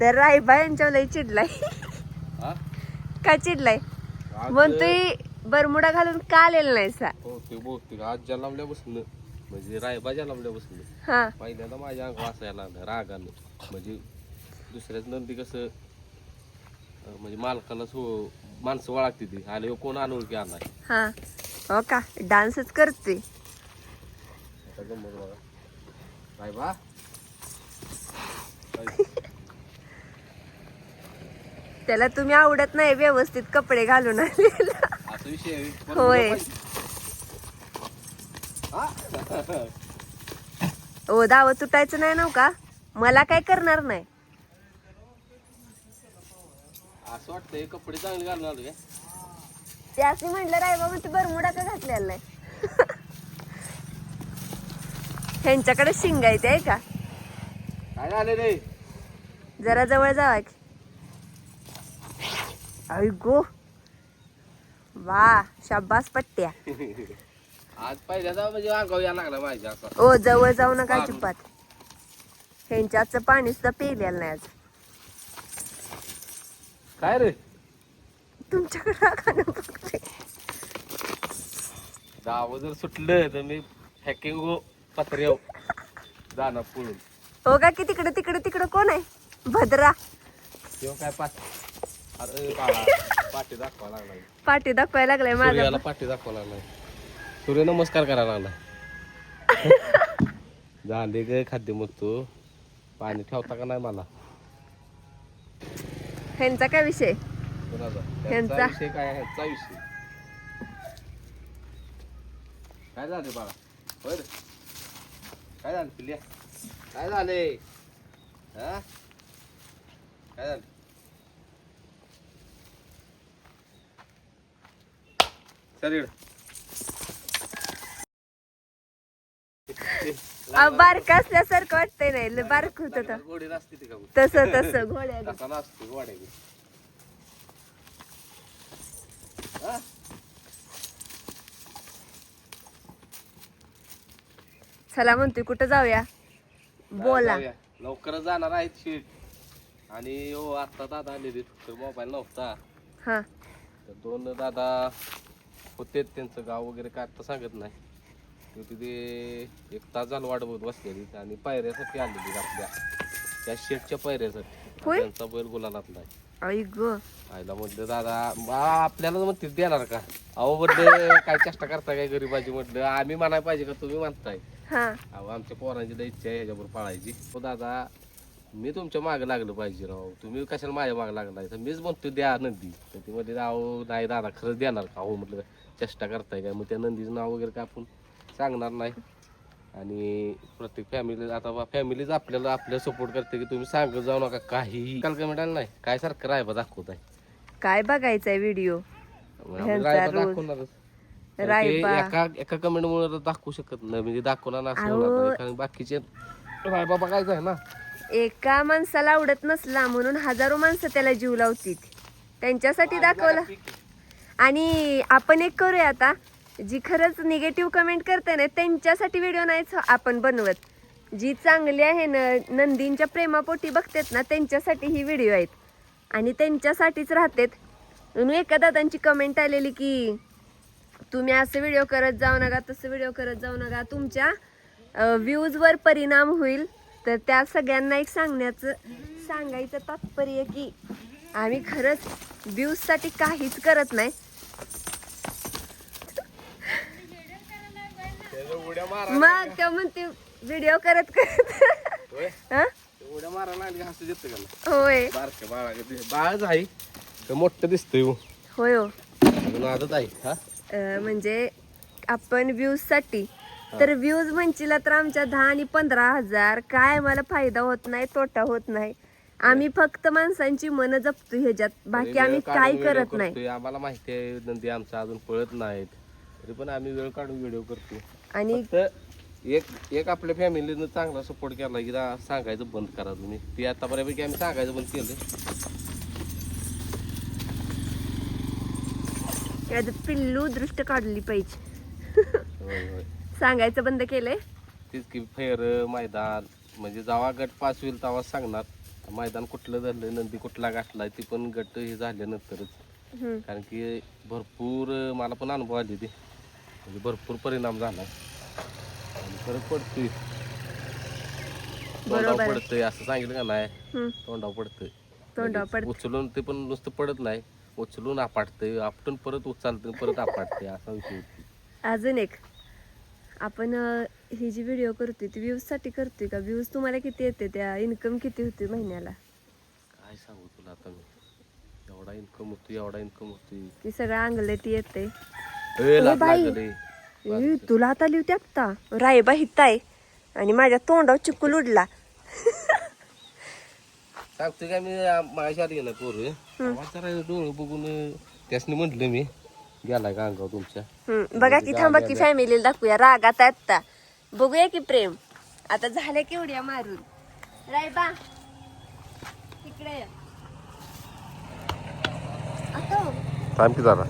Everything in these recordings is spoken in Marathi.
तर रायबा यांच्या लई चिडलाय. हा? का चिडलाय? म्हणतोय बरमुडा घालून का आलेला नाही सा? बहुतेक बहुतेक आज जन्मल्या बसलं. म्हणजे रायबा जन्मल्या बसलं. हा. पहिल्यांदा माझ्या अंग वाचायला लागलं रागानं म्हणजे दुसऱ्याच नंदी कसं अं, म्हणजे मालकाला सो माणसं वळखते ती. आले कोण अनोळखी आलाय हा. हो का? डान्सच करतोय आता गंमत बघा. रायबा त्याला तुम्ही आवडत नाही व्यवस्थित कपडे घालून आलेला असा विषय आहे. पण होय. पाहिजे. हा? ओ दावं तुटायचं नाही नव का मला काय करणार नाही असं वाटतंय कपडे चांगले घालून आलो काय ते असं म्हटलं राय बाबा तू बरमुडा का घातलेला नाही ह्यांच्याकडे शिंग आहे का काय झाले रे जरा जवळ जावा की आई गो वा शाबास पट्ट्या. आज पहिल्यांदा म्हणजे अंगावर यायला लागला माझ्या असं. ओ जवळ जाऊ नका अजिबात ह्यांच्याचं पाणी सुद्धा पिलेलं नाही आज काय रे? तुमच्याकडे बघते दाव जर सुटलं तर मी हॅकिंग हो पत्र्याव जाणार पळून हो का की तिकडे तिकडे तिकडे कोण आहे? भद्रा. तेव्हा काय पाठ अरे बाळा पाठी दाखवा लागला पाठी दाखवायला लागलाय माझा सूर्याला पाठी दाखवा लागलाय. सूर्य नमस्कार करायला लागला झाले ग खाद्य मग तू पाणी ठेवता का नाही मला? ह्यांचा काय विषय? कोणाचा? त्यांचा. त्यांचा विषय काय? आहे ह्यांचा विषय. काय झाले बाळा? होय? रे काय झालं पिल्या? काय झाले? हा? काय झालं? चल बारकं असल्यासारखं वाटतंय नाही बारक होत? तस तस घोड्या? चला म्हणतोय कुठं जाऊया? बोला. जाऊया. लवकरच जाणार आहेत शीट. आणि हो आता दादा आलेले मोबाईल नव्हता. हा. दोन दादा होते त्यांचं गाव वगैरे काय आता सांगत नाही. ते तिथे एक तास झालं वाट बघत बसलेली आणि पायऱ्यासाठी आलेली आपल्या. त्या शेटच्या पायऱ्यासाठी. होय? त्यांचा बैल गुलालातला आहे आई ग. आईला म्हटलं दादा बा आपल्याला म्हणते देणार का? अहो म्हटलं काय चेष्टा करताय काय गरीबाची? म्हटलं आम्ही म्हणाय पाहिजे का? तुम्ही म्हणताय. हा. अहो आमच्या पोरांची लई इच्छा आहे ह्याच्यावर पाळायची. हो दादा मी तुमच्या मागे लागलं पाहिजे राव. तुम्ही कशाला माझ्या मागे लागलाय? तर मीच म्हणतो द्या नंदी. तर ती म्हणते अहो नाही दादा खरंच देणार का? हो म्हटलं चेष्टा करताय काय? मग त्या नंदीचं नाव वगैरे काय आपण सांगणार नाही. आणि प्रत्येक फॅमिली आता फॅमिलीच आपल्याला आपल्याला सपोर्ट करते की तुम्ही सांगत जाऊ नका. काहीही काल म्हणाल नाही. काय सारखं रायबा दाखवत आहे काय बघायचंय व्हिडिओ रायबा. दाखवणारच. रायबा. एका एका कमेंट मुळे दाखवू शकत नाही. म्हणजे दाखवणार नाही. कारण बाकीचे रायबा बघायचं आहे ना. एका माणसाला आवडत नसला म्हणून हजारो माणसं त्याला जीव लावतील त्यांच्यासाठी दाखवलं. आणि आपण एक करूया आता. जी खरंच निगेटिव्ह कमेंट करते ना त्यांच्यासाठी व्हिडिओ नाहीच आपण बनवत. जी चांगली आहे ना नंदींच्या प्रेमापोटी बघतात ना त्यांच्यासाठी ही व्हिडिओ आहेत. आणि त्यांच्यासाठीच राहतात. म्हणून एका दादांची कमेंट आलेली की तुम्ही असं व्हिडिओ करत जाऊ नका तसं व्हिडिओ करत जाऊ नका. तुमच्या व्ह्यूजवर परिणाम होईल. तर त्या सगळ्यांना एक सांगण्याचं सांगायचं तात्पर्य की आम्ही खरंच व्ह्यूजसाठी काहीच करत नाही. मग त्या म्हणते व्हिडिओ करत करत. हं? उड्या मारायला लागली हसू देतं का ना होय. बारक्या बाळा बाळच आहे. तर मोठं दिसतंय हो. होय हो. आदत आहे हा? म्हणजे आपण व्ह्यूजसाठी तर व्ह्यूज म्हणशीला तर आमच्या दहा आणि पंधरा हजार. काय आम्हाला फायदा होत नाही तोटा होत नाही. आम्ही फक्त माणसांची मन जपतो ह्याच्यात. बाकी आम्ही काय करत नाही. आम्हाला माहिती आहे नंदी आमचा अजून पळत नाहीत. तरी पण आम्ही वेळ काढून व्हिडिओ करतो आणि एक एक आपल्या फॅमिलीनं चांगला सपोर्ट केला की सांगायचं बंद करा तुम्ही. ती आता बऱ्यापैकी आम्ही सांगायचं बंद केलं पिल्लू दृष्ट काढली पाहिजे. सांगायचं बंद केलंय तीच की फेर मैदान म्हणजे जेव्हा गट पास होईल तेव्हा सांगणार मैदान कुठलं धरलं नंदी कुठला गाठलाय ते पण गट हे झाल्यानंतरच हम्म. कारण की भरपूर मला पण अनुभव आले ते म्हणजे भरपूर परिणाम झाला आणि फरक पडतोय बरोबर तोंडावर आहे. पडतंय असं सांगितलं का नाही हम्म. तोंडावर पडतंय तोंडावर लगेच पडतंय. उचलून ते पण नुसतं पडत नाही उचलून आपटतंय आपटून परत उचलतं परत आपटतंय असा विषय होतो. अजून एक आपण ही जी व्हिडिओ करतोय ती व्ह्यूजसाठी करतोय का? व्ह्यूज तुम्हाला किती येते? त्या इन्कम किती होते महिन्याला? काय सांगू तुला आता मी? एवढा इन्कम होतो एवढा इन्कम होतोय ती सगळं अंगलटी येते. ए, लाथ बाई. तुला आता लिहते आत्ता रायबा हिताय आणि माझ्या तोंडावर चिकूल उडला. सांगतोय काय मी माझ्या आली ना पोरं. डोळे बघून त्यासनी म्हटलं मी गेलाय का अंगावर तुमच्या. हम्म, बघा की थांबा की फॅमिलीला दाखवूया. रागात आत्ता. बघूया की प्रेम. आता झाल्या की उड्या मारून रायबा तिकडे ये. आता थांब की जरा.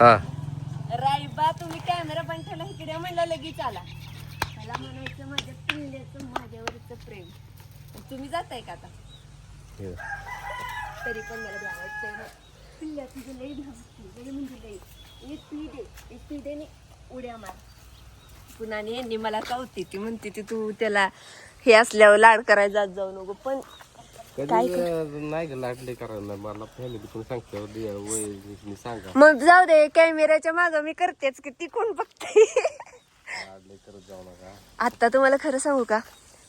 हा. रायबा तुम्ही कॅमेरा पण ठेवला इकडे म्हणलं लगेच आला. मला म्हणायचं माझ्या पिल्ल्याचं माझ्यावरचं प्रेम. तुम्ही जाताय का आता? हे. तरी पण मला ना. पिल्ल्या तुझं लई धावती लई म्हणजे लई. एक पीड आहे एक पिढेने उड्या मार. पुन्हा आणि यांनी मला कावती ती म्हणते ती तू त्याला हे असल्यावर लाड करायला जात जाऊ नको पण काय कधी अं, नाही ग लाडले करायला मला फॅमिली पण सांगते वय मी सांगा. मग जाऊ दे कॅमेऱ्याच्या माग मी करतेच की ती कोण बघते? लाडले करत जाऊ नका. आता तुम्हाला खरं सांगू का?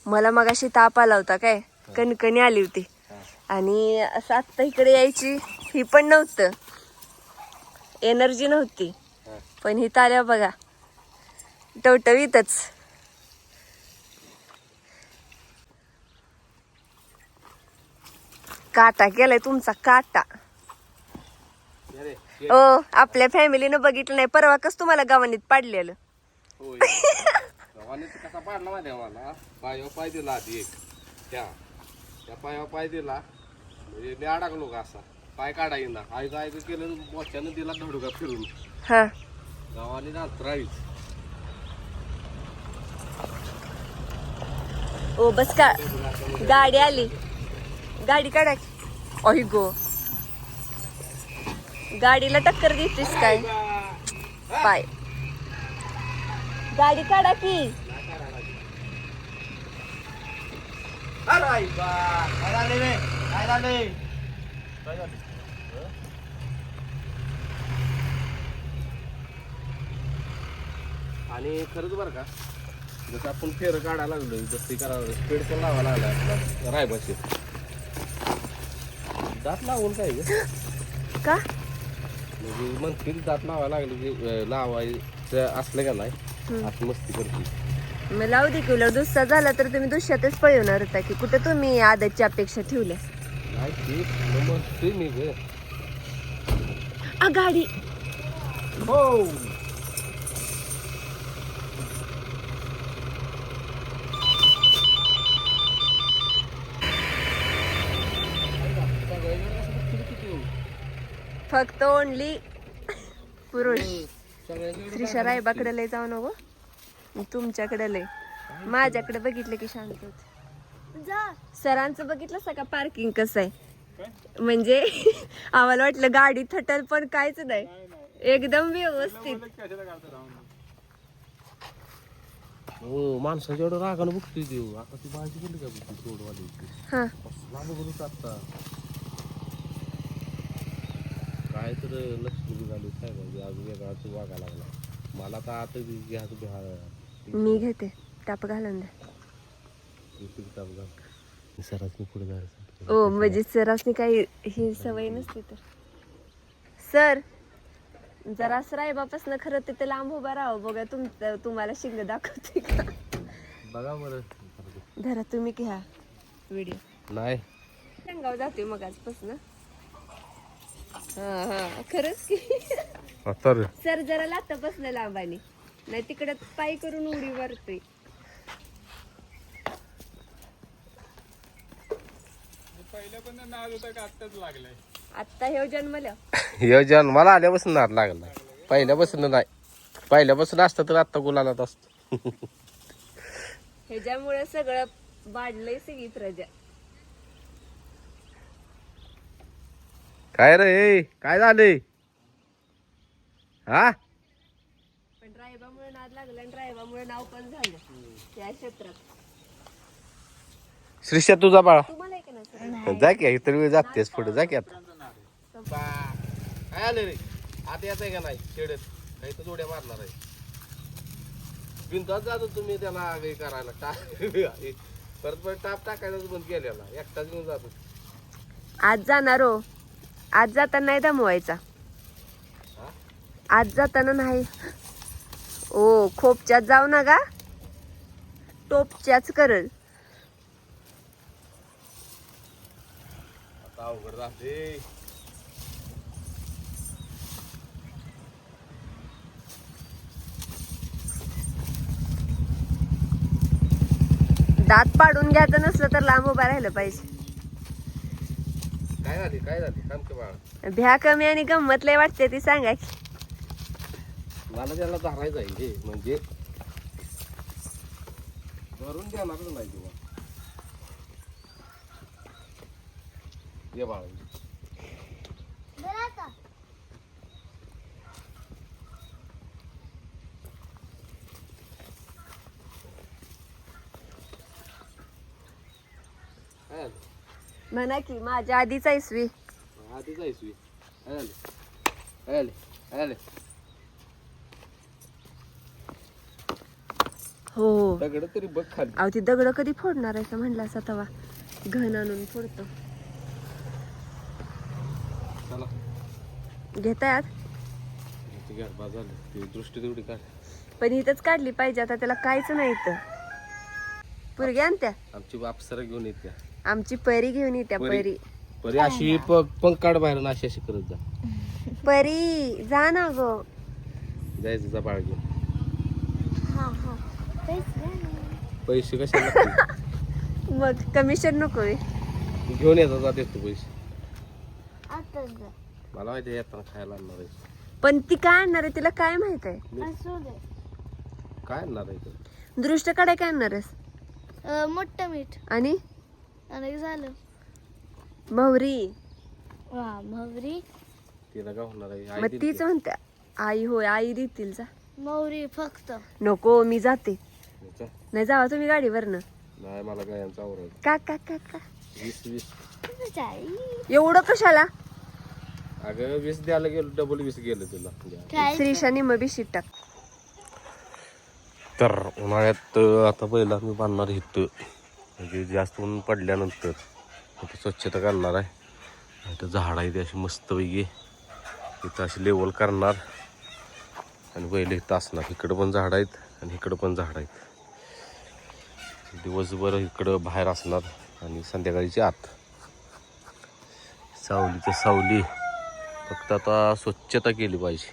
मला मगाशी ताप आला होता काय? कणकणी आली होती. आणि असं आत्ता इकडे यायची. ही पण नव्हतं. एनर्जी नव्हती. पण ही ताऱ्या बघा. टवटवीतच काटा केलाय तुमचा काटा. ओ आपल्या फॅमिलीनं बघितलं नाही परवा कस तुम्हाला गावानीत पाडलेलं? कसा पाडला माहिती मला? पाय दिला आधी एक. त्या. त्या पायावर पाय दिला. म्हणजे मी अडकलो का असा? पाय काढा येईना आईचं आईचं केलं मोठ्यानं दिला धडुका फिरून. हा. गावाने नात्राळीच ओ बस का? गाडी आली. गाडी काढा. की. गो. गाडीला टक्कर देतेस काय? पाय. गाडी काढा की. आणि खरंच बरं का जसं आपण फेर काढायला लागलो जसं ते करावं स्पीड पण लावायला लागला आपला रायबाशी. दात लावून काय ग? का? म्हणजे म्हणतील दात लावायला लागले की लावायचं असलं का नाही असं मस्ती करते मग लावू दे की उलट दुसरा झाला तर तुम्ही दुसऱ्यातच पळवणार होता की कुठे तुम्ही आदतची अपेक्षा ठेवल्या? नाही ते मग म्हणतोय मी ग. आ गाडी हो. फक्त ओनली पुरुष. श्रीशा रायबाकडे लय जाऊ नको. तुमच्याकडे लय. माझ्याकडे बघितलं की शांत होत. सरांचं बघितलं सका पार्किंग कसं आहे? म्हणजे आम्हाला वाटलं गाडी थटल पण काहीच नाही. एकदम व्यवस्थित. हो माणसाच्या एवढं रागानं बघतोय देऊ आता ती भाजी गेली का बघ सोडवाली हा आता. काय तर लक्ष्मी निघाली काय म्हणजे अजून वेगळाच वागा लागला. मला तर आता घ्या मी घेते. टाप घालून द्या सरासनी पुढे जायचं ओ म्हणजे सरासनी काही ही सवय नसते तर. सर जरा रायबापासून खरं तिथे लांब उभा राहा बघा तुमचं तुम्हाला शिंग दाखवते का? बघा बरं. धरा तुम्ही घ्या व्हिडिओ नाही. शेंगाव जाते मग आजपासून. हा हा खरंच की. तर सर जरा लातापासून लांबाने. नाही तिकडे पाय करून उडी मारतोय. आत्ता हे जन्मलं. हे जन्माला आल्यापासून नाद लागला पहिल्यापासून नाही. पहिल्यापासून असतं तर आत्ता गुलालात असतो. ह्याच्यामुळे सगळं वाढलंय सगळी प्रजा काय रे ए, काय झालंय हा? पण ड्रायव्हरमुळे नाद लागला आणि नाव पण झालं. त्या क्षेत्रात. श्रीषा तुझा बाळा. तुम्हाला आहे का नसेल जा की इतर वेळ जातेस पुढे जा की आता काय आलं रे? आता येत आहे का नाही? खेळत काही तर जोड्या मारणार आहे. बिनताच जातो तुम्ही त्याला हे करायला. टाक परत परत टाप टाकायचाच बंद केलेला. एकटाच घेऊन जातो आज जाणार हो. आज जाताना नाही दमवायचा हा? आज जाताना नाही. ओ खोपच्यात जाऊ नका. टोपच्याच करल. दात पाडून घ्यायचं नसलं तर लांब उभा राहिलं पाहिजे. काय झाली? काय झाली? काम के बाळा. भ्या कमी आणि गंमत लय वाटते ती सांगा की. मला त्याला धरायचं आहे हे म्हणजे धरून देणारच नाही किंवा ये बाळा. काय झालं? म्हणा की माझ्या आधीच इसवी आधी जायचो काय झालं काय झालं काय झालं हो. दगड तरी बघ खाली. अहो ती दगड कधी फोडणार आहे म्हणला असा तवा. घन आणून फोडतो. चला. घेताय आत? ते घर बाद झालं ते दृष्टी तेवढी काढ. पण इथंच काढली पाहिजे आता त्याला काहीच नाही इथं. पुरगी आणत्या? आमची अप्सरा घेऊन येत्या. आमची परी घेऊन येत्या परी? परी. परी अशी प- पंख काढ बाहेर ना अशी अशी करत जा. परी जा ना गो. जायचं जा बाळ घेऊन. पैसे लागतील? मग कमिशन नको होय. घेऊन येतात जा देतो पैसे. मला माहिती आहे येताना खायला आणणार आहे. पण ती काय आणणार आहे तिला काय माहीत आहे? काय आणणार आहे ते? दृष्ट काढाय काय आणणार आहेस? मोठं मीठ. आणि? आणि झालं. महुरी वा भवरी तिला काय होणार आहे? आई मग तीच की? म्हणत्या आई होय आई देतील जा. मौरी फक्त. नको मी जाते. नाही जावा तुम्ही गाडीवरनं. नाही मला काय यांचं आवरायचं का का का का? वीस वीस. एवढं कशाला? अगं वीस द्यायला गेलो डबल वीस गेलं तुला. द्या. काय श्रीशानी मग बिशीट टाक तर उन्हाळ्यात अं, आता पहिला मी बांधणार इथं. म्हणजे जास्त ऊन पडल्यानंतर इथं स्वच्छता करणार आहे. इथं झाड आहे ती अशी मस्तपैकी इथं अशी लेवल करणार. आणि पहिले इथं असणार. इकडं पण झाड आहेत आणि इकडं पण झाड आहेत. दिवसभर इकडं बाहेर असणार आणि संध्याकाळीची आत. सावलीचं सावली. फक्त आता स्वच्छता केली पाहिजे.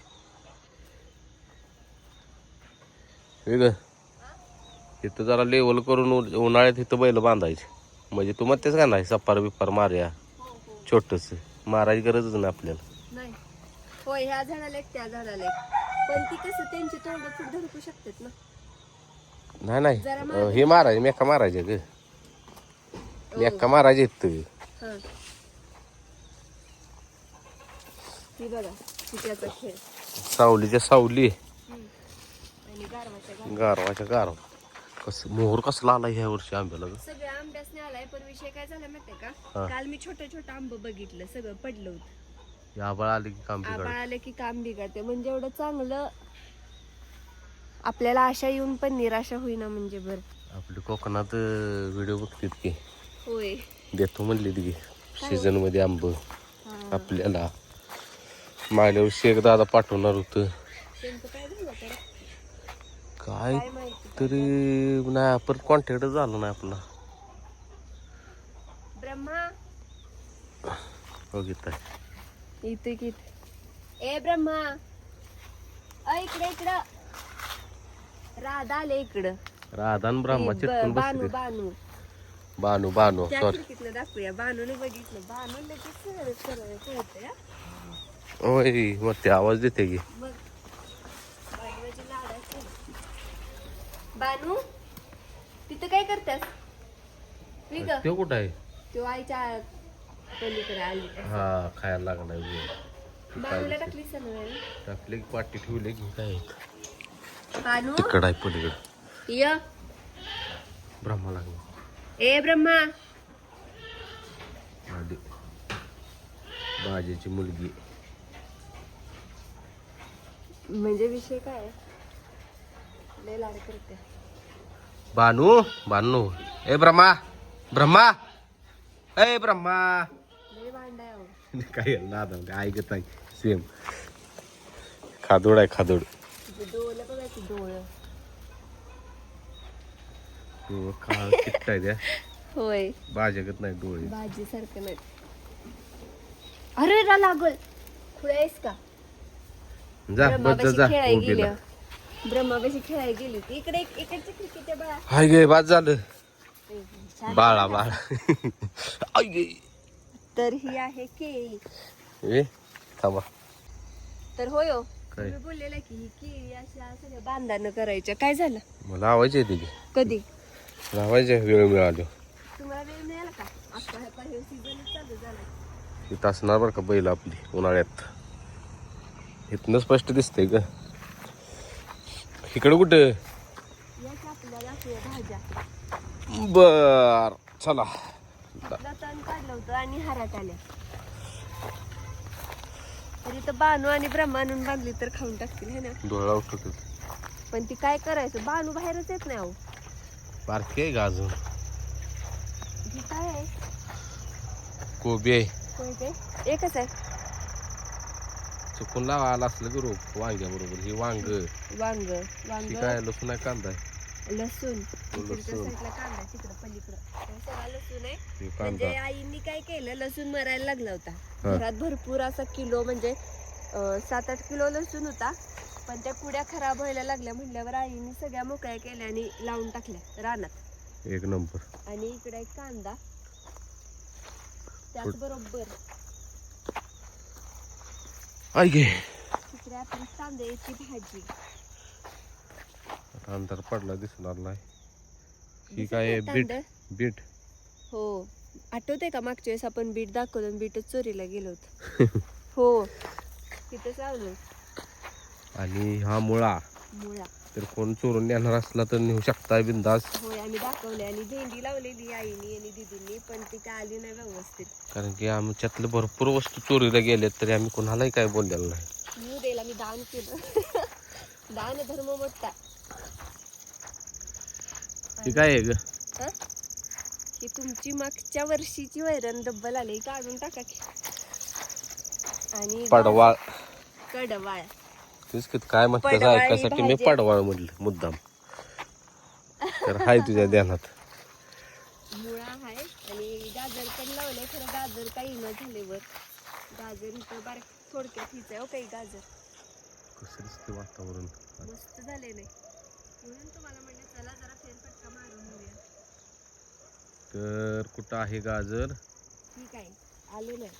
वेगळं. इथं जरा लेवल करून उ- उन्हाळ्यात इथं बैल बांधायचे. म्हणजे तू म्हणतेस का नाही सप्पार बिप्पार मार्या. छोटस. मारायची गरजच नाही आपल्याला. नाही. होय ह्या झाडाला एक त्या झाडाला एक. पण ती कसं त्यांची तोंड खूप धडकू शकतात ना. नाही नाही. जरा अं, हे मारायचे मेका मारायचे ग. मेका मारायचे इथं. हा. ती बघा खेळ. सावलीच्या सावली. आणि गारवाच्या गारवाच्या गारवा. कस मोहर कसला आला ह्या वर्षी आंब्याला ग? सगळं आंब्यासने आलाय पण विषय काय झाला माहितीये हा. का काल मी छोटं छोटं आंब बघितलं सगळं पडलं होतं. या आबाळ आले की काम आबाळ बिघड आलं की काम बिघडते. म्हणजे एवढं चांगलं आपल्याला आशा येऊन पण निराशा होईना म्हणजे बर. आपली कोकणात व्हिडिओ बघतात की. होय. देतो म्हणली की सीझनमध्ये आंब. आपल्याला. मागल्या वर्षी एक दादा पाठवणार होतं. त्यांचं काय झालं तर काय? काय माहिती तरी नाही परत कॉन्टॅक्ट झाला नाही आपला. ब्रह्मा. बघितलं इथे की ए ब्रह्मा. अ इकडे इकडं. राधा आले इकडं. राधान ब्रह्मा चिटकून बानू बसले. बानू बानू. बानू त्या सॉरी खिडकीतनं दाखवूया. बानूने बघितलं. बानू लगेच सरळ सरळ कळतंय हा. होय मग ते आवाज देते की. मग बानूची लाड असते. बानू तिथं काय करतेस? मी ग ते कुठं आहे? तो आईच्या पलीकडे आली. हा खायला वेळ. बाजूला टाकली सनवेल टाकले की पाठी ठेवले की काय कानू तिकड आहे पलीकडे. य. ब्रह्मा लागला. ए ब्रह्मा. आधी. बाजेची मुलगी. म्हणजे विषय काय? आहे? लय लाड करते. बानू बानू. ए ब्रह्मा. ब्रह्मा. ए ब्रह्मा. अहो. काय नादा ऐकत नाही. सेम खादोड आहे खादोड. तू खा किट्ट आहे त्या. होय. बाजेगत नाही डोळे. भाजी सारखं नाही अरे लागल. खुळा आहेस का? जा बस जा ब्रह्मापाशी जा खेळायला गेली होती. इकडे इकडचे क्रिकेट आहे बाळा. हाय गे बाद झालं. बाळा बाळा. आय गे. तर ही आहे केळी ए थांबा. तर होय हो. काय? तुम्ही बोललेलं की ही केळी अशा सगळ्या बांधानं करायच्या. काय झालं? मला आवाज येते की. कधी? लावायचे वेळ मिळालो. तुम्हाला वेळ मिळाला का? आता हा पाहिजे सीझन चालू झाला इथं असणार बरं का बैल आपली उन्हाळ्यात. इथनं स्पष्ट दिसतंय का इकडं कुठं? बर चला. काढलं होतं आणि हारात आल्या. तरी तर बानू आणि ब्रह्मानून बांधली तर खाऊन टाकतील है ना? डोळा उठतो पण ती काय करायचं? बानू बाहेरच येत नाही अहो. बारकी आहे का अजून? ही काय आहे. कोबी आहे? एकच आहे. चुकून लावा आला असलं की रोप वांग्या बरोबर ही वांग. वांग ही वांग काय लसूण आहे कांदा आहे? लसूण. इकडच्या लसूण. साईडला कांदा तिकडं पलीकडं. हे सगळा लसूण आहे. ही म्हणजे कांदा आईंनी काय केलं लसूण मरायला लागला होता. हा. घरात भरपूर असा किलो म्हणजे अं, सात आठ किलो लसूण होता. पण त्या कुड्या खराब व्हायला लागल्या म्हटल्यावर आईने सगळ्या मोकळ्या केल्या आणि लावून टाकल्या रानात. एक नंबर. आणि इकडे एक कांदा. त्याच गे. तिकडे भाजी. अंतर पडला दिसणार नाही ही काय आहे? बीट? तांदळ? बीट. हो. आठवते का मागच्या वेळेस आपण बीट दाखवलं आणि बीटच चोरीला गेलो होतो? हो. तिथंच लावलं आणि हा मुळा. मुळा. तर कोण चोरून नेणार असला तर नेऊ शकता बिंदास. होय आम्ही दाखवले आणि भेंडी लावलेली आईनी आणि दिदींनी पण ती काय आली नाही व्यवस्थित. कारण की आमच्यातलं भरपूर वस्तू चोरीला गेल्यात तरी आम्ही कोणालाही काय बोललेलं नाही. मी देला मी दान केलं. दान धर्म मोठा हे काय आहे ग? हा? ही तुमची मागच्या वर्षीची वैरण डब्बल आली. काढून टाका की. आणि पडवाळ कडवाळ. तेच की काय ही ऐकायसाठी मी भाजी. पडवाळ म्हटलं मुद्दाम. तर हाय तुझ्या ध्यानात. मुळा आहे आणि गाजर पण लावलंय खरं गाजर काही न झाले वर गाजर इथं बारीक थोडक्यात हिच आहे हो काही गाजर. कसं दिसते वातावरण. मस्त झाले नाही म्हणून तुम्हाला म्हणलं चला जरा फेरफटका मारून तर कुठं आहे गाजर? ठीक आहे आले नाही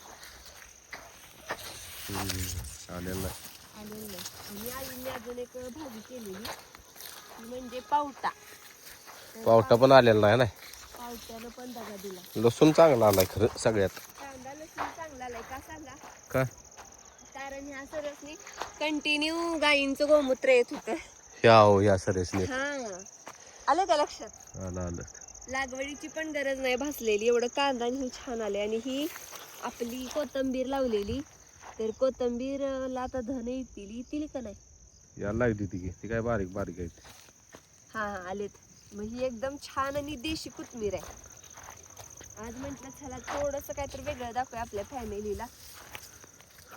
आलेलं नाही. नाही आणि आईने अजून एक भाजी केलेली ती म्हणजे पावटा. पावटा पण आलेला नाही ना? पावट्यानं पण दगा दिला. लसूण चांगला आलाय खरं सगळ्यात. कांदा लसूण चांगला आलाय. का सांगा? का? कारण ह्या सरसनी कंटिन्यू गायींचं गोमूत्र येत होतं. ह्या हो ह्या सरेसने हा. आलं का लक्षात? आलं आलं. लागवडीची पण गरज नाही भासलेली. एवढं कांदा आणि हे छान आले आणि ही आपली कोथंबीर लावलेली. तर कोथंबीरला आता धन येतील येतील का नाही? याला लागली ती ती काय बारीक बारीक आहे ती. हा हा आलेत. मग ही एकदम छान आणि देशी कोथमीर आहे. आज म्हटलं चला थोडंसं काहीतरी वेगळं दाखवूया आपल्या फॅमिलीला.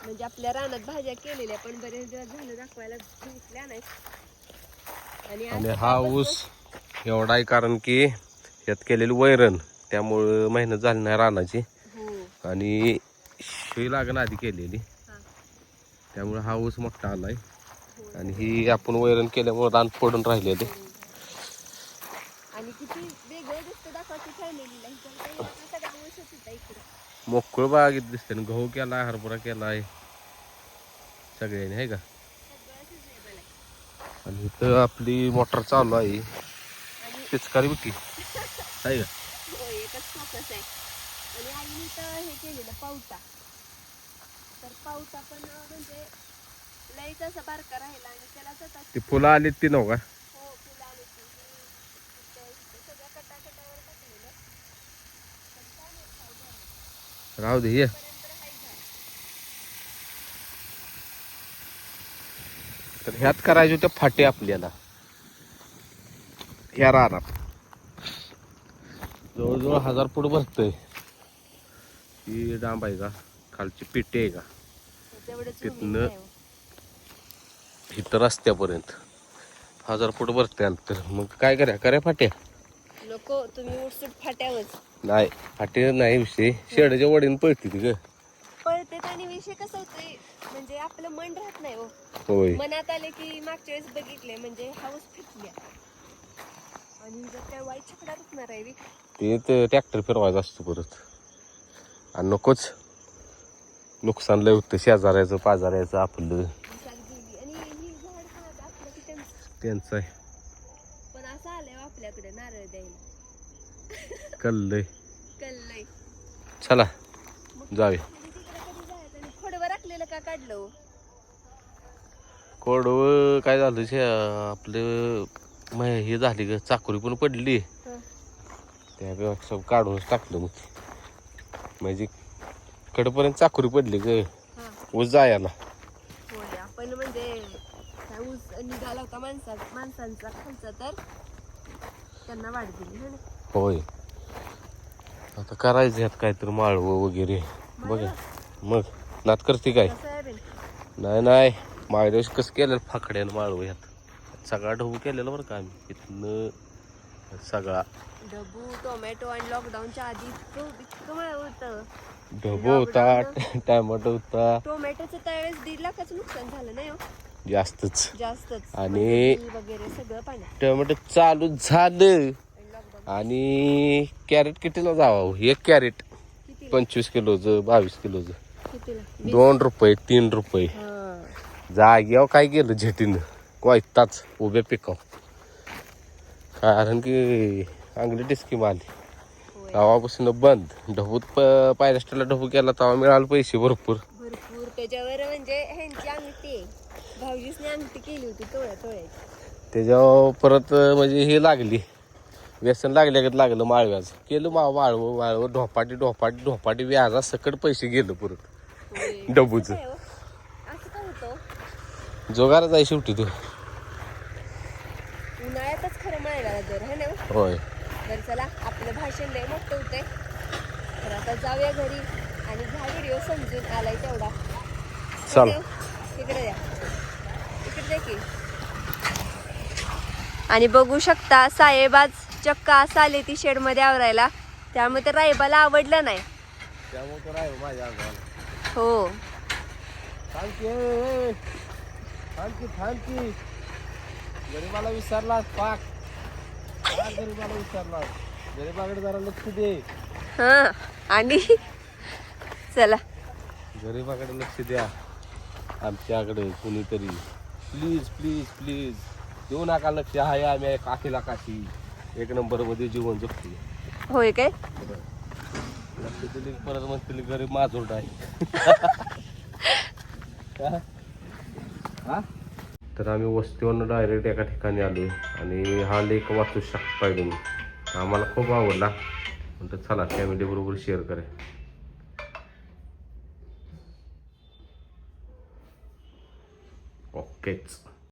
म्हणजे आपल्या रानात भाज्या केलेल्या पण बरेच दिवस झालं दाखवायला भेटल्या नाही आणि आज आणि हा ऊस एवढा आहे कारण की यात केलेली वैरण त्यामुळं मेहनत झाली नाही रानाची. हो. आणि शिळी लागण आधी केलेली. त्यामुळे हा ऊस मोठा आलाय. आणि ही आपण वैरण केल्यामुळे रान पडून राहिलेले. होता मोकळ बागेत दिसते ना गहू केलाय हरभरा केलाय. सगळ्यांनी आहे का? आहे आणि इथं आपली मोटर चालू आहे. पिचकारी बिकी आहे. का हो एकच फोकस आहे आणि आईने तर हे केलेलं पावटा तर पावटा पण म्हणजे लईच असं बारका राहिला आणि त्याला ती फुलं आली ती नव का? हो फुलं आली ती. इथं- इथं सगळ्या कटाकटावर टाकलेलं पण काय माहीत काय झालं. राहू दे ये. पर्यंत तर ह्यात करायचे होते फाटे आपल्याला. ह्या रानात. जवळजवळ हजार फूट भरतय. ही डांब आहे का? खालची पेटी आहे का? तिथनं-. इथं रस्त्यापर्यंत. हजार फूट भरते अंतर मग काय करा करा फाट्या? नको तुम्ही उठसूट फाट्यावर. नाही फाटे नाही विषय. शेडाच्या वडीन पळते ती ग. पळते आणि विषय कसा होतोय? म्हणजे आपलं मन राहत नाही हो. होय. मनात आले की मागच्या वेळेस बघितले म्हणजे हाऊस फिटल्या आणि जर काय वाईट आहे. ते ट्रॅक्टर फिरवायचा असतो परत. आणि नकोच. नुकसान लय होतं शेजाऱ्याचं पाजाऱ्याचं आपलं त्यांचं आहे पण असं आलंय आपल्याकडे नारळ द्यायला कल्लय चला मग जाऊया तुम्ही तिकडे कधी जायचं आणि खोडवर राखलेलं का काढलं हो? कोडवं काय झालं शे आपलं हे झाली ग चाकोरी पण पडली. त्यापेक्षा काढूनच टाकलं मग. म्हणजे कडपर्यंत चाकोरी पडली ग. ऊस जायला. आपण म्हणजे ऊस निघाला होता माणसा माणसांचा खालचा तर त्यांना वाढ दिली होय. आता करायचं ह्यात काहीतरी माळवं वगैरे. बघ मग. नात करते काय? नाही नाही. दिवशी कसं केलेलं? फाकड्यानं माळवं ह्यात. सगळा ढवू केलेला बरं का आम्ही. इथनं सगळा. डबू टोमॅटो आणि लॉकडाऊनच्या आधी इतकं इतकं मळ होतं. ढबू होता टॅमॅटो होता. टोमॅटोचं त्यावेळेस दीड लाखाचं नुकसान झालं नाही हो. जास्तच. जास्तच. आणि- बटाटे वगैरे सगळं पाण्यात. टोमॅटो चालू झालं. आणि कॅरेट कितीला जावं एक कॅरेट. पंचवीस किलोचं बावीस किलोचं. कितीला? दोन रुपये तीन रुपये. हा. जाग्यावर काय केलं झेटीनं? वाईताच उभ्या पिकाव कारण की अंगली डिस्कीम आली होय तेव्हापासून बंद. ढबूत प- पायरस्टला ढबू केला तेव्हा मिळालं पैसे भरपूर. भरपूर. त्याच्यावर म्हणजे ह्यांची अंगठी आहे. भाऊजीसने अंगठी केली होती टोळ्या टोळ्याची त्याच्यावर परत म्हणजे हे लागली. व्यसन लागल्यागत लागलं माळव्याचं. केलं मा माळवं माळवं ढोपाटी ढोपाटी ढोपाटी व्याजा सकट पैसे गेलं परत. डबूचं. जोगारा जाय शेवटी तू. उन्हाळ्यातच खरं दर है ना? होय. चला. भाषण लय मोठं तर आता जाऊया घरी आणि हा व्हिडिओ समजून आलाय तेवढा. चल. इकडे द्या. इकडे द्या की. आणि बघू शकता साहेब आज चक्क असं आले ती शेडमध्ये आवरायला. त्यामुळे ते रायबाला आवडलं नाही. हो. गरीबाला विसरला पाक. पाक गरीबाला विसरला गरीबाकडे जरा लक्ष दे. हां आणि? चला. गरीबाकडे लक्ष द्या. आमच्याकडे कुणीतरी. प्लीज प्लीज प्लीज देऊ नका लक्ष. आहे आम्ही एक अखिला काशी. एक नंबरमध्ये जीवन जगतो होय काय? लक्ष दिली परत म्हणतील गरीब माझोट आहे. हा? तर आम्ही वस्तीवरनं डायरेक्ट एका ठिकाणी आलो आणि हा लेख वाचू शकता तुम्ही. आम्हाला खूप आवडला. म्हणतो चला फॅमिली बरोबर शेअर करा. ओकेच.